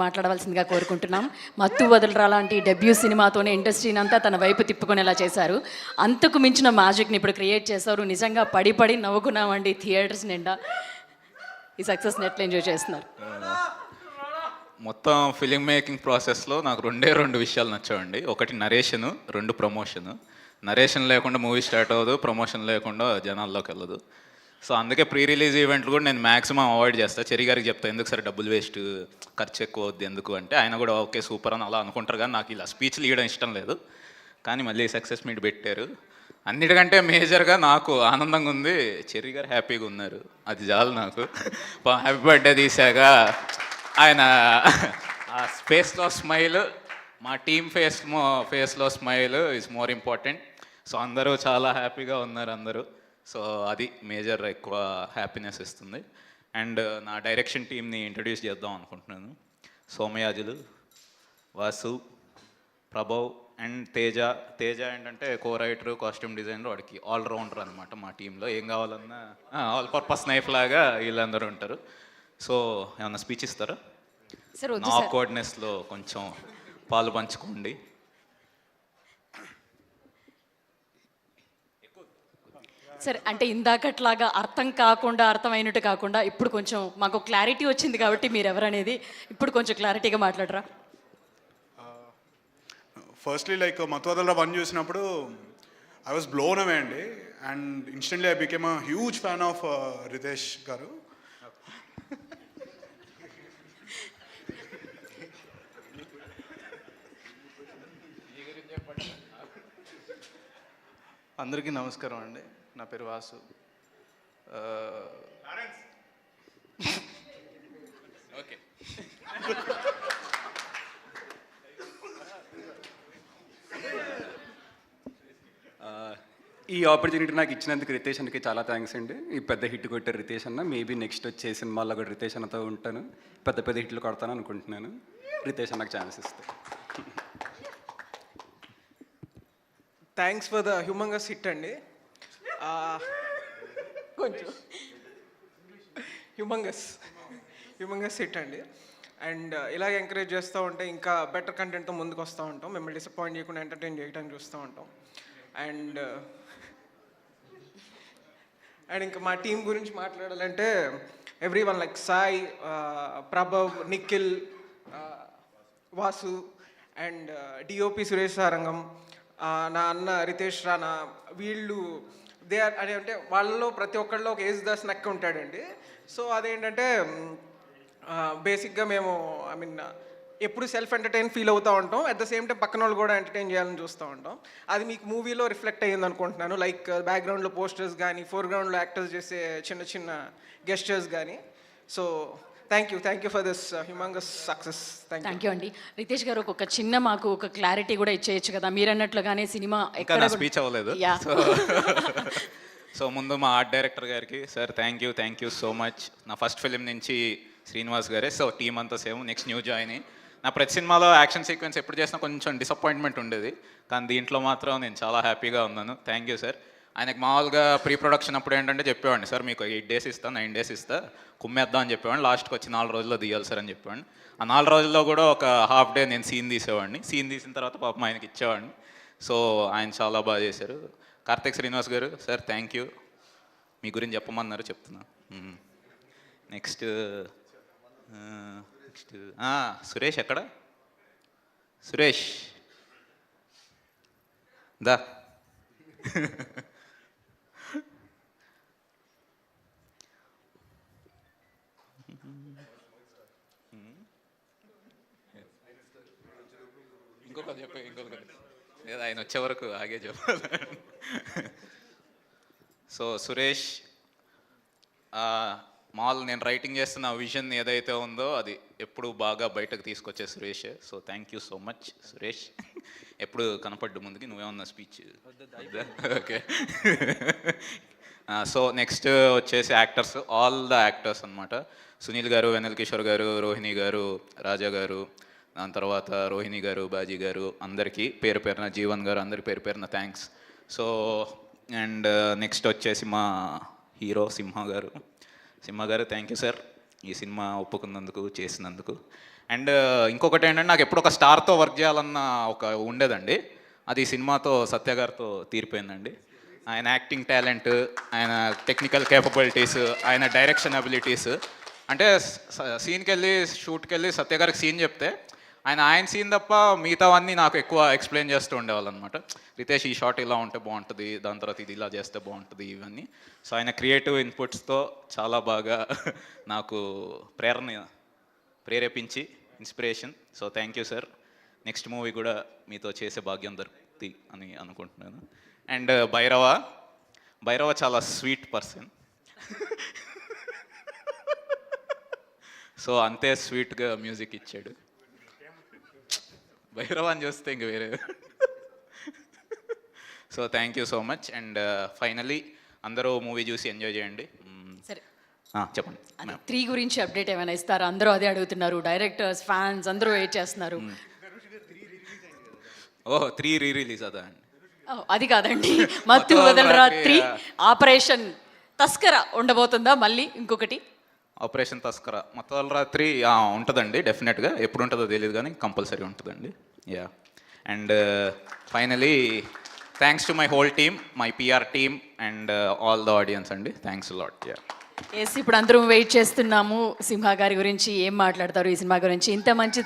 మాట్లాడవలసిందిగా కోరుకుంటున్నాం. మత్తు వదలరా లాంటి డెబ్యూ సినిమాతోనే ఇండస్ట్రీని అంతా తన వైపు తిప్పుకునేలా చేశారు. అంతకు మించిన మ్యాజిక్ని ఇప్పుడు క్రియేట్ చేశారు. నిజంగా పడి పడి నవ్వుకున్నామండి థియేటర్స్ నిండా. ఈ సక్సెస్ని ఎట్లా ఎంజాయ్ చేస్తున్నారు. మొత్తం ఫిలిం మేకింగ్ ప్రాసెస్లో నాకు రెండే రెండు విషయాలు నచ్చావండి. ఒకటి నరేషన్ రెండు ప్రమోషన్. నరేషన్ లేకుండా మూవీ స్టార్ట్ అవ్వదు ప్రమోషన్ లేకుండా జనాల్లోకి వెళ్ళదు. సో అందుకే ప్రీ రిలీజ్ ఈవెంట్లు కూడా నేను మాక్సిమం అవాయిడ్ చేస్తాను చెరి గారికి చెప్తాను ఎందుకు సరే డబ్బులు వేస్ట్? ఖర్చు ఎక్కువ అవుద్ది ఎందుకు? అంటే ఆయన కూడా ఓకే సూపర్ అని అలా అనుకుంటారు కానీ నాకు ఇలా స్పీచ్లు ఇవ్వడం ఇష్టం లేదు. కానీ మళ్ళీ సక్సెస్ మీట్ పెట్టారు. అన్నిటికంటే మేజర్గా నాకు ఆనందంగా ఉంది చెరి గారు హ్యాపీగా ఉన్నారు. అది చాలు నాకు. హ్యాపీ బర్త్డే తీసాక ఆయన ఆ స్పేస్లో స్మైల్ మా టీమ్ ఫేస్ ఫేస్లో smile is more important so అందరూ చాలా హ్యాపీగా ఉన్నారు అందరూ. సో అది మేజర్ ఎక్కువ హ్యాపీనెస్ ఇస్తుంది. అండ్ నా డైరెక్షన్ టీమ్ని ఇంట్రడ్యూస్ చేద్దాం అనుకుంటున్నాను. సోమయాజులు వాసు ప్రభవ్ అండ్ తేజ. తేజ ఏంటంటే కో రైటర్ కాస్ట్యూమ్ డిజైనర్ వాడికి ఆల్రౌండర్ అనమాట మా టీంలో ఏం కావాలన్నా ఆల్ పర్పస్ నైఫ్ లాగా వీళ్ళందరూ ఉంటారు. సో ఏమన్నా స్పీచ్ ఇస్తారా? నా సార్. కోడ్నెస్లో కొంచెం పాలు పంచుకోండి. సార్ అంటే ఇందాకట్లాగా అర్థం కాకుండా అర్థమైనట్టు కాకుండా ఇప్పుడు కొంచెం మాకు క్లారిటీ వచ్చింది కాబట్టి మీరు ఎవరనేది ఇప్పుడు కొంచెం క్లారిటీగా మాట్లాడరా? ఫస్ట్లీ లైక్ మత్వదల వన్ చూసినప్పుడు ఐ వాజ్ బ్లోన్ అవే అండి. And instantly I became a huge fan of Ritesh గారు. అందరికీ నమస్కారం అండి. నా పేరు వాసు. ఆ, ఓకే ఈ ఆపర్చునిటీ నాకు ఇచ్చినందుకు రితేష్ అన్నకి చాలా థ్యాంక్స్ అండి. ఈ పెద్ద హిట్ కొట్టారు రితేష్ అన్న. మేబీ నెక్స్ట్ వచ్చే సినిమాల్లో కూడా రితేష్ అన్నతో ఉంటాను. పెద్ద పెద్ద హిట్లు కొడతాను అనుకుంటున్నాను. రితేష్ అన్నకు ఛాన్స్ ఇస్తే. Thanks for the humongous hit అండి. కొంచెం. హ్యూమంగస్ హ్యూమంగస్ హిట్ అండి. అండ్ uh, ఇలాగ ఎంకరేజ్ చేస్తూ ఉంటే ఇంకా బెటర్ కంటెంట్తో ముందుకు వస్తూ ఉంటాం. మిమ్మల్ని డిసప్పాయింట్ చేయకుండా ఎంటర్టైన్ చేయడానికి చూస్తూ ఉంటాం. అండ్ uh, అండ్ ఇంకా మా టీం గురించి మాట్లాడాలంటే everyone like Sai Prabhav Nikhil Vasu and DOP Suresh Sarangam నా అన్న రితేష్ రానా వీళ్ళు దే ఆర్ అని అంటే వాళ్ళలో ప్రతి ఒక్కళ్ళలో ఒక ఏజ్ దాస్ నక్క ఉంటాడండి. సో అదేంటంటే బేసిక్గా మేము ఐ మీన్ ఎప్పుడు సెల్ఫ్ ఎంటర్టైన్ ఫీల్ అవుతూ ఉంటాం. అట్ ద సేమ్ టైం పక్కన వాళ్ళు కూడా ఎంటర్టైన్ చేయాలని చూస్తూ ఉంటాం. అది మీకు మూవీలో రిఫ్లెక్ట్ అయ్యింది అనుకుంటున్నాను. లైక్ బ్యాక్గ్రౌండ్లో పోస్టర్స్ కానీ ఫోర్గ్రౌండ్లో యాక్టర్స్ చేసే చిన్న చిన్న గెస్టర్స్ కానీ so thank you thank you for this humongous success thank you thank you అండి రితేష్ గారు ఒక చిన్న మాకు ఒక క్లారిటీ కూడా ఇచ్చేయచ్చు కదా. మీరు అన్నట్లుగానే సినిమా ఇంకా నా కూడా- స్పీచ్ అవ్వలేదు. సో సో ముందు మా ఆర్ట్ డైరెక్టర్ గారికి sir thank you thank you so much నా ఫస్ట్ ఫిలిం నుంచి శ్రీనివాస్ గారే సో టీం అంతా సేమ్ నెక్స్ట్ న్యూ జాయిన్ నా ప్రతి సినిమాలో యాక్షన్ సీక్వెన్స్ ఎప్పుడు చేసినా కొంచెం డిసప్పాయింట్మెంట్ ఉండేది. కానీ దీంట్లో మాత్రం నేను చాలా హ్యాపీగా ఉన్నాను. థ్యాంక్ యూ సార్ ఆయనకు మామూలుగా ప్రీ ప్రొడక్షన్ అప్పుడు ఏంటంటే చెప్పేవాడిని సార్ మీకు ఎయిట్ డేస్ ఇస్తా నైన్ డేస్ ఇస్తా కుమ్మేద్దాం అని చెప్పేవాడిని. లాస్ట్కి వచ్చి నాలుగు రోజుల్లో తీయాలి సార్ అని చెప్పేవాడిని. ఆ నాలుగు రోజుల్లో కూడా ఒక హాఫ్ డే నేను సీన్ తీసేవాడిని. సీన్ తీసిన తర్వాత పాపం ఆయనకి ఇచ్చేవాడిని. సో ఆయన చాలా బాగా చేశారు. కార్తిక్ శ్రీనివాస్ గారు సార్ థ్యాంక్ యూ. మీ గురించి చెప్పమన్నారు చెప్తున్నా. నెక్స్ట్ నెక్స్ట్ సురేష్ ఎక్కడ? సురేష్. దా. ఇంకొకటి చెప్ప ఇంకొకటి లేదా ఆయన వచ్చే వరకు ఆగే చెప్పాలి సో సురేష్ మాల్ నేను రైటింగ్ చేస్తున్న విజన్ ఏదైతే ఉందో అది ఎప్పుడు బాగా బయటకు తీసుకొచ్చే Suresh. So thank you so much Suresh. ఎప్పుడు కనపడ్డు ముందుకి నువ్వేమన్నా స్పీచ్ ఓకే సో నెక్స్ట్ వచ్చేసి యాక్టర్స్ ఆల్ ద యాక్టర్స్ అన్నమాట. సునీల్ గారు వెనల్ కిషోర్ గారు రోహిణి గారు రాజా గారు దాని తర్వాత రోహిణి గారు బాజీ గారు అందరికీ పేరు పేరున జీవన్ గారు అందరి పేరు పేరున థ్యాంక్స్ సో అండ్ నెక్స్ట్ వచ్చేసి మా హీరో సింహ గారు. సింహ గారు థ్యాంక్ యూ సార్ ఈ సినిమా ఒప్పుకున్నందుకు చేసినందుకు. అండ్ uh, ఇంకొకటి ఏంటంటే నాకు ఎప్పుడు ఒక స్టార్తో వర్క్ చేయాలన్న ఒక ఉండేదండి. అది ఈ సినిమాతో సత్య గారితో తీరిపోయిందండి. ఆయన యాక్టింగ్ టాలెంట్ ఆయన టెక్నికల్ కేపబిలిటీస్ ఆయన డైరెక్షన్ అబిలిటీస్ అంటే సీన్కి వెళ్ళి షూట్కి వెళ్ళి సత్య గారికి సీన్ చెప్తే ఆయన ఆయన సీన్ తప్ప మిగతావన్నీ నాకు ఎక్కువ ఎక్స్ప్లెయిన్ చేస్తూ ఉండేవాళ్ళు అనమాట రితేష్ ఈ షాట్ ఇలా ఉంటే బాగుంటుంది దాని తర్వాత ఇది ఇలా చేస్తే బాగుంటుంది ఇవన్నీ. సో ఆయన క్రియేటివ్ ఇన్పుట్స్తో చాలా బాగా నాకు ప్రేరణ ప్రేరేపించి inspiration so thank you sir next movie కూడా మీతో చేసే భాగ్యం దొరుకుతుంది అని అనుకుంటున్నాను. అండ్ uh, భైరవ భైరవ చాలా స్వీట్ పర్సన్ సో అంతే స్వీట్గా మ్యూజిక్ ఇచ్చాడు. భైరవ అని చూస్తే ఇంక వేరే. So thank you so much and finally అందరూ మూవీ చూసి ఎంజాయ్ చేయండి. మ్మ్. సరే. చెప్పండి. త్రీ గురించి అప్డేట్ ఏమైనా ఇస్తారా? అందరూ అదే అడుగుతున్నారు. డైరెక్టర్స్ ఫ్యాన్స్ అందరూ వెయిట్ చేస్తున్నారు. ఓహ్ త్రీ రీ రిలీజ్ అదా అండి? అది కాదండి. మత్తు వదలరా త్రీ ఆపరేషన్ తస్కర ఉండబోతుందా? మళ్ళీ ఇంకొకటి. ఆపరేషన్ తస్కర. మొత్తం రాత్రి ఉంటుందండి డెఫినెట్గా. ఎప్పుడు ఉంటుందో తెలియదు కానీ కంపల్సరీ ఉంటుందండి. Yeah and finally thanks to my whole team my PR team and all the audience అండి. థ్యాంక్స్ లాట్ యా ఎస్ ఇప్పుడు అందరం వెయిట్ చేస్తున్నాము. సింహ గారి గురించి ఏం మాట్లాడతారు? ఈ సినిమా గురించి ఇంత మంచి